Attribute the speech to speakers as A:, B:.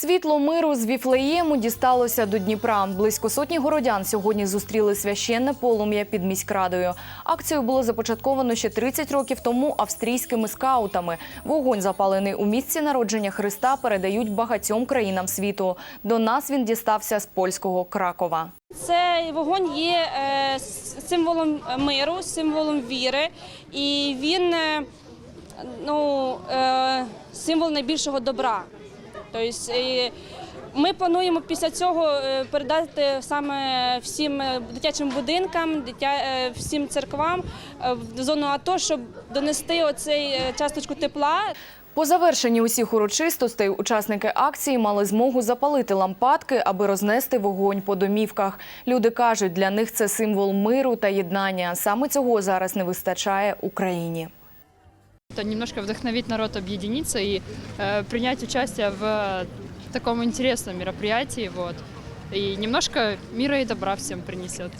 A: Світло миру з Віфлеєму дісталося до Дніпра. Близько сотні городян сьогодні зустріли священне полум'я під міськрадою. Акцію було започатковано ще 30 років тому австрійськими скаутами. Вогонь, запалений у місці народження Христа, передають багатьом країнам світу. До нас він дістався з польського Кракова.
B: Цей вогонь є е, символом миру, символом віри, і він е, ну, е, символ найбільшого добра. Тобто, ми плануємо після цього е, передати саме всім е, дитячим будинкам, е, всім церквам в зону АТО, щоб донести оцей часточку тепла,
A: По завершенні усіх урочистостей учасники акції мали змогу запалити лампадки, аби рознести вогонь по домівках. Люди кажуть, для них це символ миру та єднання. Саме цього зараз не вистачає Україні
C: Это немножко вдохновить народ объединиться и э, принять участие в э, таком интересном мероприятии, вот. И немножко мира и добра всем принесет.